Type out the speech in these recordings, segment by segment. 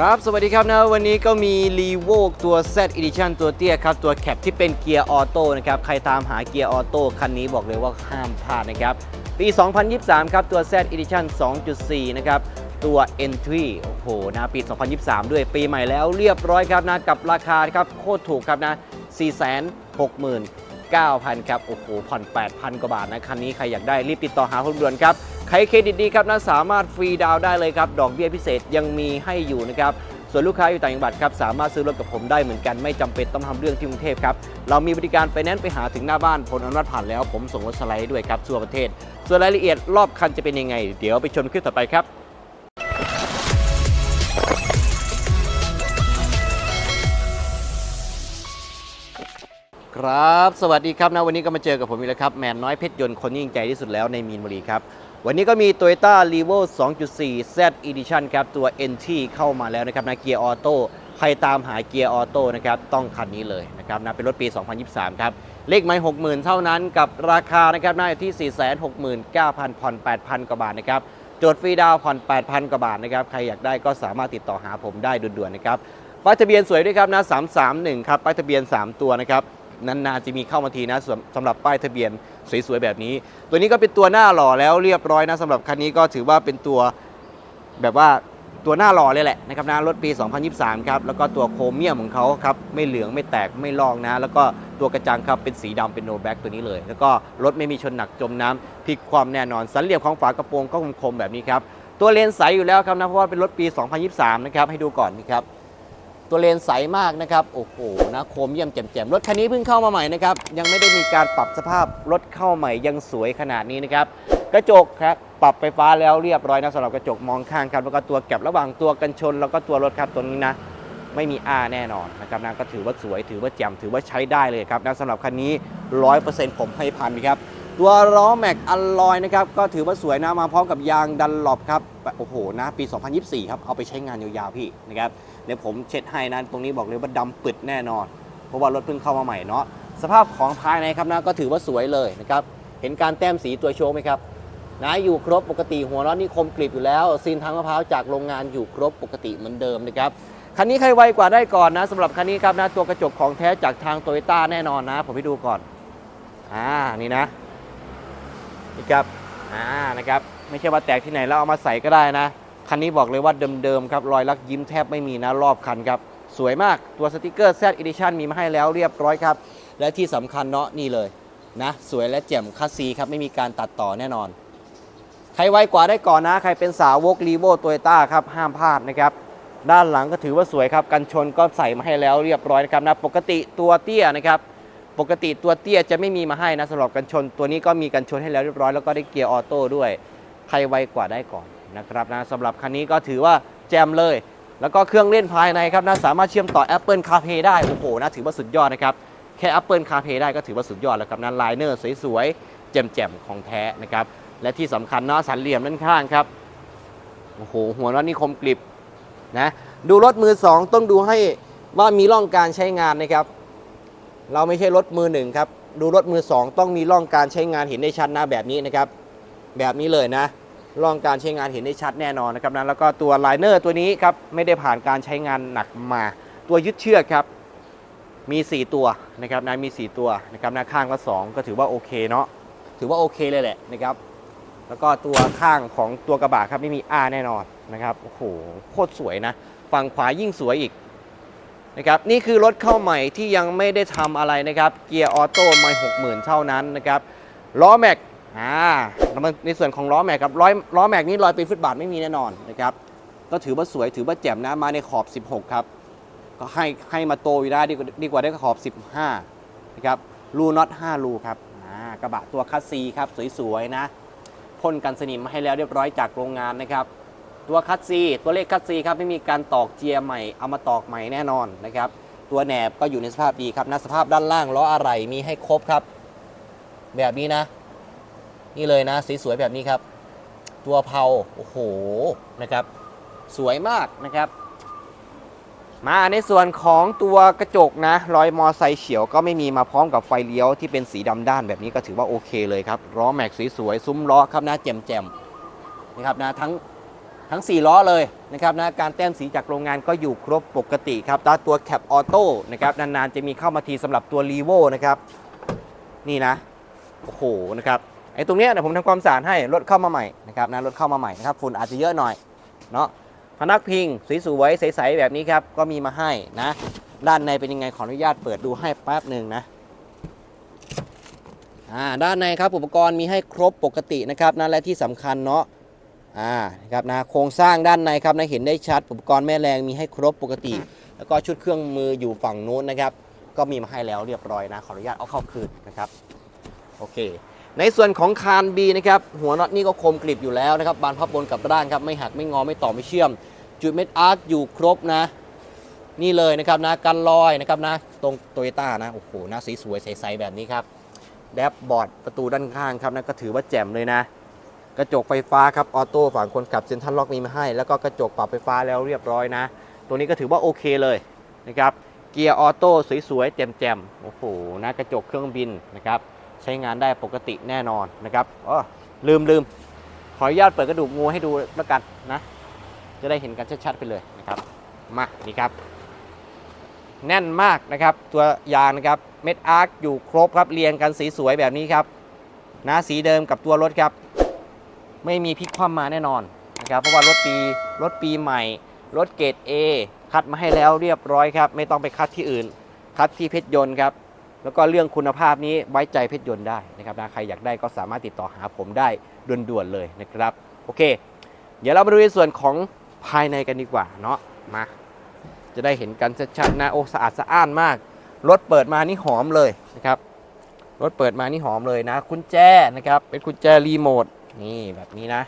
ครับ สวัสดีครับนะวันนี้ก็มี r e v o ตัว Z Edition ตัวเตี้ยครับ ตัวแคปที่เป็นเกียร์ออโต้นะครับ ใครตามหาเกียร์ออโต้คันนี้บอกเลยว่าห้ามพลาดนะครับ ปี 2023 ครับ ตัว Z Edition 2.4 นะครับ ตัว Entry โอ้โหนะปี 2023 ด้วยปีใหม่แล้วเรียบร้อยครับนะกับราคาครับโคตรถูกครับนะ 469,000 ครับ โอ้โหผ่อน 8,000 กว่าบาทนะ คันนี้ใครอยากได้รีบติดต่อหาคนด่วนครับ ใครเครดิตดีครับนะสามารถฟรีดาวได้เลยครับ ดอกเบี้ยพิเศษยังมีให้อยู่นะครับ ส่วนลูกค้าอยู่ต่างจังหวัดครับสามารถซื้อรถกับผมได้เหมือนกัน ไม่จำเป็นต้องทำเรื่องที่กรุงเทพครับ เรามีบริการไปแนนซ์ไปหาถึงหน้าบ้านผลอนุมัติผ่านแล้ว ผมส่งรถสไลด์ด้วยครับทั่วประเทศ ส่วนรายละเอียดรอบคันจะเป็นยังไง เดี๋ยวไปชมคลิปต่อไปครับครับ สวัสดีครับนะวันนี้ก็มาเจอกับผมอีกแล้วครับ แมนน้อยเพชรยนต์คนยิ่งใจที่สุดแล้วในมีนบุรีครับ วันนี้ก็มี Toyota r e v o 2.4 Z Edition ครับตัว NT เข้ามาแล้วนะครับนะเกียร์ออโต้ใครตามหาเกียร์ออโต้นะครับต้องคันนี้เลยนะครับนะเป็นรถปี 2023 ครับ เลขไม่60,000 เท่านั้นกับราคานะครับน่าที่ 469,000 ผ่อน 8,000 กว่าบาทนะครับโจทย์ฟรีดาวผ่อน 8,000 กว่าบาทนะครับ ใครอยากได้ก็สามารถติดต่อหาผมได้ด่วนๆนะครับป้ายทะเบียนสวยด้วยครับนะ331 ครับป้ายทะเบียน 3 ตัวนะครับนานๆจะมีเข้ามาทีนะสำหรับป้ายทะเบียน สวยๆแบบนี้ ตัวนี้ก็เป็นตัวหน้าหล่อแล้วเรียบร้อยนะสำหรับคันนี้ก็ถือว่าเป็นตัวแบบว่าตัวหน้าหล่อเลยแหละนะครับนะรถปี 2023 ครับ แล้วก็ตัวโครเมียมของเขาครับ ไม่เหลืองไม่แตกไม่ลอกนะ แล้วก็ตัวกระจังครับ เป็นสีดำเป็นโนแบ็กตัวนี้เลย แล้วก็รถไม่มีชนหนักจมน้ำพลิกความแน่นอน สันเหลี่ยมของฝากระโปรงก็คมๆแบบนี้ครับ ตัวเลนใสอยู่แล้วครับนะ เพราะว่าเป็นรถปี 2023 นะครับ ให้ดูก่อนนี่ครับ ตัวเลนใสมากนะครับโอ้โหนะโคมเยี่ยมแจ่มๆรถคันนี้เพิ่งเข้ามาใหม่นะครับยังไม่ได้มีการปรับสภาพรถเข้าใหม่ยังสวยขนาดนี้นะครับกระจกครับปรับไฟฟ้าแล้วเรียบร้อยนะสำหรับกระจกมองข้างครับแล้วก็ตัวแก็บระหว่างตัวกันชน แล้วก็ตัวรถครับตัวนี้นะไม่มีอาแน่นอนนะครับนะก็ถือว่าสวยถือว่าแจ่มถือว่าใช้ได้เลยครับนะสำหรับคันนี้ 100%ผมให้พันครับ ตัวล้อแม็กอัลลอยนะครับก็ถือว่าสวยนะมาพร้อมกับยางดันหลบครับโอ้โหนะปี 2024 ครับ เอาไปใช้งานยาวๆพี่นะครับเดี๋ยวผมเช็ดให้นะตรงนี้บอกเลยว่าดำปึดแน่นอน เพราะว่ารถเพิ่งเข้ามาใหม่เนาะสภาพของภายในครับนะก็ถือว่าสวยเลยนะครับเห็นการแต้มสีตัวโชว์ไหมครับนะอยู่ครบปกติหัวน็อตนี่คมกริบอยู่แล้วซีนทางมะพร้าวจากโรงงานอยู่ครบปกติเหมือนเดิมนะครับคันนี้ใครไวกว่าได้ก่อนนะสำหรับคันนี้ครับนะตัวกระจกของแท้จากทางโตโยต้าแน่นอนนะ ผมให้ดูก่อนอ่านี่นะ นี่ครับอ่านะครับไม่ใช่ว่าแตกที่ไหนแล้วเอามาใส่ก็ได้นะ คันนี้บอกเลยว่าเดิมๆครับรอยลักยิ้มแทบไม่มีนะรอบคันครับ สวยมากตัวสติกเกอร์ Z Edition มีมาให้แล้วเรียบร้อยครับ และที่สำคัญเนาะนี่เลยนะ สวยและแจ่มคัสซีครับไม่มีการตัดต่อแน่นอน ใครไวกว่าได้ก่อนนะ ใครเป็นสาวกรีโวโตโยต้าครับห้ามพลาดนะครับด้านหลังก็ถือว่าสวยครับ กันชนก็ใส่มาให้แล้วเรียบร้อยนะครับนะปกติตัวเตี้ยนะครับ ปกติตัวเตี้ยจะไม่มีมาให้นะสำหรับกันชน ตัวนี้ก็มีกันชนให้แล้วเรียบร้อยแล้วก็ได้เกียร์ออโต้ด้วย ใครไวกว่าได้ก่อนนะครับนะสำหรับคันนี้ก็ถือว่าแจมเลย แล้วก็เครื่องเล่นภายในครับนะสามารถเชื่อมต่อ Apple CarPlay ได้โอ้โหนะถือว่าสุดยอดนะครับแค่ Apple CarPlay ได้ก็ถือว่าสุดยอดแล้วครับนะไลเนอร์สวยๆแจ่มๆของแท้นะครับและที่สำคัญเนาะสันเหลี่ยมด้านข้างครับโอ้โหหัวน็อตนี่คมกริบนะดูรถมือสองต้องดูให้ว่ามีร่องการใช้งานนะครับ เราไม่ใช่รถมือหนึ่งครับ ดูรถมือสองต้องมีร่องการใช้งานเห็นได้ชัดนะแบบนี้นะครับ แบบนี้เลยนะร่องการใช้งานเห็นได้ชัดแน่นอนนะครับนะแล้วก็ตัวไลเนอร์ตัวนี้ครับไม่ได้ผ่านการใช้งานหนักมา ตัวยึดเชือกครับมี 4 ตัวนะครับนะมี 4 ตัวนะครับนะข้างละ2ก็ถือว่าโอเคเนาะถือว่าโอเคเลยแหละนะครับ แล้วก็ตัวข้างของตัวกระบะครับไม่มีอาแน่นอนนะครับโอ้โหโคตรสวยนะ ฝั่งขวายิ่งสวยอีก นะครับนี่คือรถเข้าใหม่ที่ยังไม่ได้ทำอะไรนะครับ เกียร์ออโต้ไม่หกหมื่นเท่านั้นนะครับล้อแม็กอ่าแล้วมันในส่วนของล้อแม็กครับล้อล้อแม็กนี่รอยเป็นฟุตบาทไม่มีแน่นอนนะครับก็ถือว่าสวยถือว่าแจ่มนะมาในขอบ 16 ครับ ก็ให้ให้มาโตอยู่ได้ดีกว่าดีกว่าได้ขอบ 15 นะครับรูน็อต5รูครับอ่ากระบะตัวคัสซีครับสวยๆนะพ่นกันสนิมมาให้แล้วเรียบร้อยจากโรงงานนะครับ ตัวคัตซีตัวเลขคัตซีครับไม่มีการตอกเจียใหม่เอามาตอกใหม่แน่นอนนะครับตัวแหนบก็อยู่ในสภาพดีครับนะสภาพด้านล่างล้ออะไรมีให้ครบครับ แบบนี้นะ นี่เลยนะสีสวยแบบนี้ครับ ตัวเพาโอ้โหนะครับ สวยมากนะครับ มาในส่วนของตัวกระจกนะ รอยมอไซค์เฉียวก็ไม่มีมาพร้อมกับไฟเลี้ยวที่เป็นสีดำด้านแบบนี้ก็ถือว่าโอเคเลยครับล้อแม็กสวยๆซุ้มล้อครับนะแจ่มๆนะครับนะทั้ง ทั้ง 4 ล้อเลยนะครับนะการแต้มสีจากโรงงานก็อยู่ครบปกติครับตาตัวแคปออโต้นะครับนานๆจะมีเข้ามาทีสำหรับตัวรีโวนะครับนี่นะโอ้โหนะครับไอ้ตรงเนี้ยเดี๋ยวผมทำความสะอาดให้รถเข้ามาใหม่นะครับนะรถเข้ามาใหม่นะครับฝุ่นอาจจะเยอะหน่อยเนาะพนักพิงสวยๆใสๆแบบนี้ครับก็มีมาให้นะด้านในเป็นยังไงขออนุญาตเปิดดูให้แป๊บหนึ่งนะด้านในครับอุปกรณ์มีให้ครบปกตินะครับนั่นและที่สำคัญเนาะ อ่านะครับนะโครงสร้างด้านในครับนะเห็นได้ชัดอุปกรณ์แม่แรงมีให้ครบปกติ แล้วก็ชุดเครื่องมืออยู่ฝั่งนู้นนะครับ ก็มีมาให้แล้วเรียบร้อยนะขออนุญาตเอาเข้าคืนนะครับโอเค ในส่วนของคานบีนะครับหัวน็อตนี่ก็คมกริบอยู่แล้วนะครับบานพับบนกับด้านครับไม่หักไม่งอไม่ต่อไม่เชื่อม จุดเม็ดอาร์ตอยู่ครบนะ นี่เลยนะครับนะกันลอยนะครับนะตรงโตโยต้านะโอ้โหหน้าสีสวยใสๆแบบนี้ครับแดชบอร์ดประตูด้านข้างครับนั่นก็ถือว่าแจ่มเลยนะ กระจกไฟฟ้าครับออโต้ฝั่งคนขับเซ็นทรัลล็อกมีมาให้ แล้วก็กระจกปรับไฟฟ้าแล้วเรียบร้อยนะ ตัวนี้ก็ถือว่าโอเคเลยนะครับเกียร์ออโต้สวยๆแจ่มๆโอ้โหนะกระจกเครื่องบินนะครับใช้งานได้ปกติแน่นอนนะครับอ๋อลืมลืมขออนุญาตเปิดกระดูกงูให้ดูแล้วกันนะ จะได้เห็นกันชัดๆไปเลยนะครับมานี่ครับ แน่นมากนะครับ ตัวยางนะครับเม็ดอาร์คอยู่ครบครับเรียงกันสีสวยแบบนี้ครับนะสีเดิมกับตัวรถครับ ไม่มีพลิกคว่ำมาแน่นอนนะครับเพราะว่ารถปีรถปีใหม่ รถเกรด A คัดมาให้แล้วเรียบร้อยครับ ไม่ต้องไปคัดที่อื่น คัดที่เพชรยนต์ครับ แล้วก็เรื่องคุณภาพนี้ไว้ใจเพชรยนต์ได้นะครับนะใครอยากได้ก็สามารถติดต่อหาผมได้ด่วนๆเลยนะครับ โอเค เดี๋ยวเรามาดูในส่วนของภายในกันดีกว่าเนาะมาจะได้เห็นกันชัดๆนะโอ้สะอาดสะอ้านมาก รถเปิดมานี่หอมเลยนะครับรถเปิดมานี่หอมเลยนะ กุญแจนะครับเป็นกุญแจรีโมท นี่แบบนี้นะ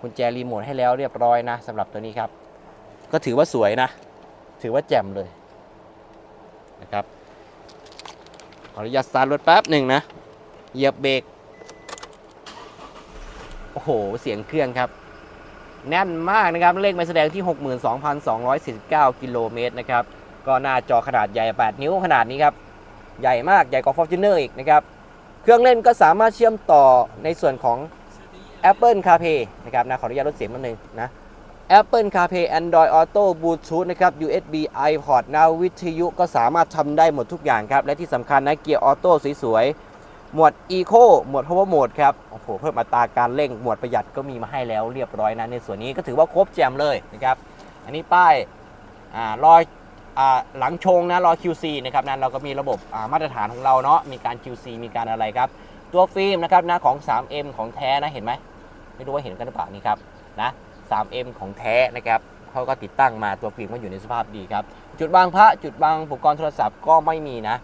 กุญแจรีโมทให้แล้วเรียบร้อยนะสำหรับตัวนี้ครับ ก็ถือว่าสวยนะ ถือว่าแจ่มเลยนะครับขออนุญาตสตาร์ทรถแป๊บหนึ่งนะเหยียบเบรกโอ้โห เสียงเครื่องครับ แน่นมากนะครับ เลขไม่แสดงที่ 62,249 กิโลเมตรนะครับ ก็หน้าจอขนาดใหญ่ 8 นิ้วขนาดนี้ครับ ใหญ่มากใหญ่กว่า Fortuner อีกนะครับ เครื่องเล่นก็สามารถเชื่อมต่อในส่วนของ Apple CarPlay นะครับนะขออนุญาตลดเสียงนิดนึงนะ Apple CarPlay Android Auto Bluetooth นะครับ USB iPod นะวิทยุก็สามารถทำได้หมดทุกอย่างครับ และที่สำคัญนะเกียร์ออโต้สวยๆ หมวด Eco หมวด Power Mode ครับ โอ้โห เพิ่มอัตราการเร่ง หมวดประหยัดก็มีมาให้แล้วเรียบร้อยนะ ในส่วนนี้ก็ถือว่าครบแจมเลยนะครับ อันนี้ป้ายอ่ารอยหลังชงนะรอ QC นะครับนั้นเราก็มีระบบมาตรฐานของเราเนาะมีการ QC มีการอะไรครับ ตัวฟิล์มนะครับนะของ 3M ของแท้นะเห็นไหม ไม่รู้ว่าเห็นกันหรือเปล่านี่ครับนะ 3M ของแท้นะครับเขาก็ติดตั้งมาตัวฟิล์มก็อยู่ในสภาพดีครับ จุดวางพระจุดวางอุปกรณ์โทรศัพท์ก็ไม่มีนะ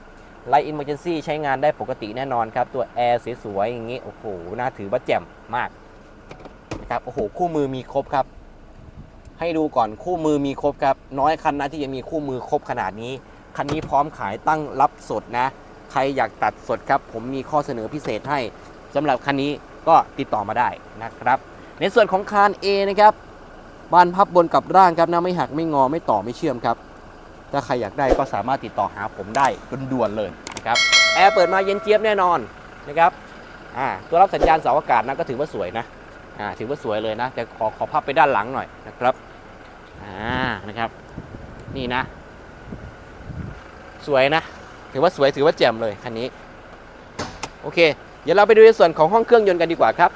ไลท์อินเมอร์เจนซี่ใช้งานได้ปกติแน่นอนครับ ตัวแอร์สวยๆอย่างนี้ โอ้โห น่าถือว่าแจ่มมากนะครับโอ้โห คู่มือมีครบครับ ให้ดูก่อนคู่มือมีครบครับ น้อยคันนะที่จะมีคู่มือครบขนาดนี้ คันนี้พร้อมขายตั้งรับสดนะ ใครอยากตัดสดครับ ผมมีข้อเสนอพิเศษให้สำหรับคันนี้ ก็ติดต่อมาได้นะครับ ในส่วนของคาน A นะครับบานพับบนกับร่างครับนะไม่หักไม่งอไม่ต่อไม่เชื่อมครับ ถ้าใครอยากได้ก็สามารถติดต่อหาผมได้ด่วนๆเลยนะครับแอร์เปิดมาเย็นเจี๊ยบแน่นอนนะครับอ่าตัวรับสัญญาณเสาอากาศนะก็ถือว่าสวยนะอ่าถือว่าสวยเลยนะ แต่ขอขอพับไปด้านหลังหน่อยนะครับอ่านะครับ นี่นะ สวยนะ ถือว่าสวยถือว่าแจ่มเลยคันนี้ โอเค เดี๋ยวเราไปดูในส่วนของห้องเครื่องยนต์กันดีกว่าครับ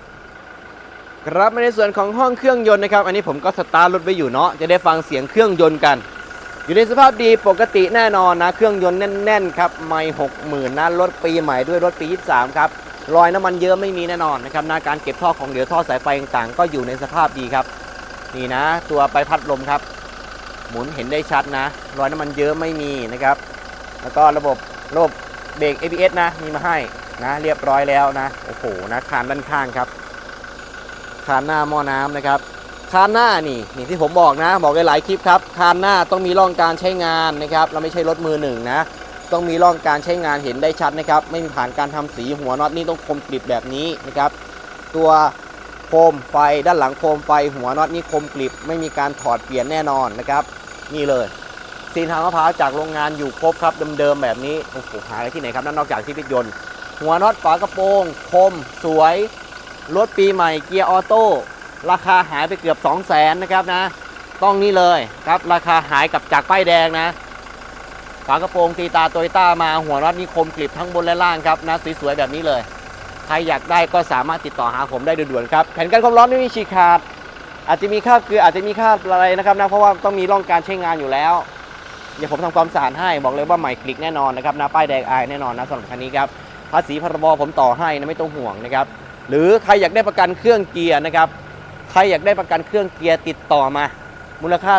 ครับในส่วนของห้องเครื่องยนต์นะครับ อันนี้ผมก็สตาร์ทรถไว้อยู่เนาะจะได้ฟังเสียงเครื่องยนต์กัน อยู่ในสภาพดีปกติแน่นอนนะ เครื่องยนต์แน่นๆครับไม่หกหมื่นนะรถปีใหม่ด้วยรถปี 23 ครับรอยน้ำมันเยอะไม่มีแน่นอนนะครับนะการเก็บท่อของเหลือท่อสายไฟต่างๆ ก็อยู่ในสภาพดีครับ นี่นะ ตัวใบพัดลมครับ หมุนเห็นได้ชัดนะ รอยน้ำมันเยอะไม่มีนะครับ แล้วก็ระบบระบบเบรก ABS นะมีมาให้ นะเรียบร้อยแล้วนะโอ้โหนะคานด้านข้างครับคานหน้าหม้อน้ำนะครับคานหน้านี่นี่ที่ผมบอกนะ บอกหลายคลิปครับคานหน้าต้องมีร่องการใช้งานนะครับ เราไม่ใช่รถมือหนึ่งนะ ต้องมีร่องการใช้งานเห็นได้ชัดนะครับ ไม่มีผ่านการทำสีหัวน็อตนี่ต้องคมกริบแบบนี้นะครับ ตัวโคมไฟด้านหลังโคมไฟหัวน็อตนี่คมกริบไม่มีการถอดเปลี่ยนแน่นอนนะครับ นี่เลยซีนทางมะพร้าวจากโรงงานอยู่ครบครับเดิมๆแบบนี้โอ้โหหาอะไรที่ไหนครับนั่นนอกจากที่พิยนต์ หัวน็อตฝากระโปรง คม สวย รถปีใหม่เกียร์ออโต้ ราคาหายไปเกือบ 2 0 0แสนนะครับนะ ต้องนี่เลยครับ ราคาหายกับจากป้ายแดงนะ ฝากระโปรงตีตาโตโยต้ามาหัวน็อตนี่คมกริบทั้งบนและล่างครับนะสวยๆแบบนี้เลย ใครอยากได้ก็สามารถติดต่อหาผมได้ด่วนๆครับ แผ่นกันความร้อนไม่มีฉีกขาด อาจจะมีคราบเกลืออาจจะมีคราบอะไรนะครับนะ เพราะว่าต้องมีร่องการใช้งานอยู่แล้วเดี๋ยวผมทำความสะอาดให้บอกเลยว่าใหม่คลิกแน่นอนนะครับนะป้ายแดงอายแน่นอนนะสำหรับคันนี้ครับ ภาษีพรบผมต่อให้นะไม่ต้องห่วงนะครับ หรือใครอยากได้ประกันเครื่องเกียร์นะครับ ใครอยากได้ประกันเครื่องเกียร์ติดต่อมา มูลค่า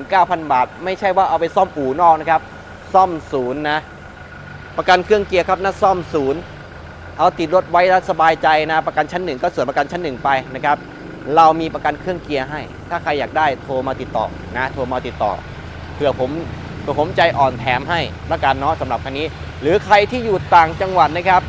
29,000 บาท ไม่ใช่ว่าเอาไปซ่อมอู่นอกนะครับ ซ่อมศูนย์นะ ประกันเครื่องเกียร์ครับนะซ่อมศูนย์ เอาติดรถไว้แล้วสบายใจนะ ประกันชั้นหนึ่งก็ส่วนประกันชั้นหนึ่งไปนะครับ เรามีประกันเครื่องเกียร์ให้ ถ้าใครอยากได้โทรมาติดต่อนะ โทรมาติดต่อ เผื่อผม เผื่ผมใจอ่อนแถมให้ละกันเนาะสำหรับคันนี้ หรือใครที่อยู่ต่างจังหวัดนะครับ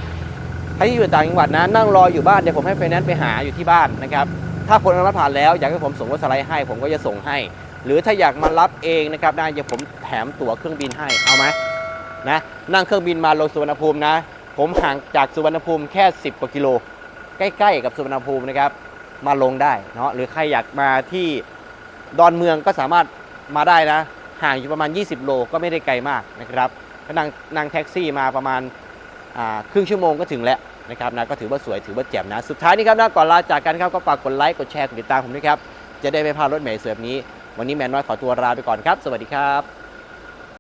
ใครที่อยู่ต่างจังหวัดนะนั่งรออยู่บ้านเดี๋ยวผมให้ไฟแนนซ์ไปหาอยู่ที่บ้านนะครับถ้าผลอนุมัติผ่านแล้วอยากให้ผมส่งรถสไลด์ให้ ผมก็จะส่งให้ หรือถ้าอยากมารับเองนะครับนะเดี๋ยวผมแถมตั๋วเครื่องบินให้เอาไหมนะนั่งเครื่องบินมาลงสุวรรณภูมินะ ผมห่างจากสุวรรณภูมิแค่ 10กว่ากิโล ใกล้ๆ กับสุวรรณภูมินะครับมาลงได้เนาะหรือใครอยากมาที่ดอนเมืองก็สามารถมาได้นะ ห่างอยู่ประมาณ 20 โลก็ไม่ได้ไกลมากนะครับก็นั่งนั่งแท็กซี่มาประมาณครึ่งชั่วโมงก็ถึงแล้วนะครับนะก็ถือว่าสวยถือว่าแจ่มนะ สุดท้ายนี้ครับนะก่อนลาจากกันครับก็ฝากกดไลค์กดแชร์กดติดตามผมด้วยครับจะได้ไม่พลาดรถใหม่สวยแบบนี้ วันนี้แมนน้อยขอตัวลาไปก่อนครับ สวัสดีครับ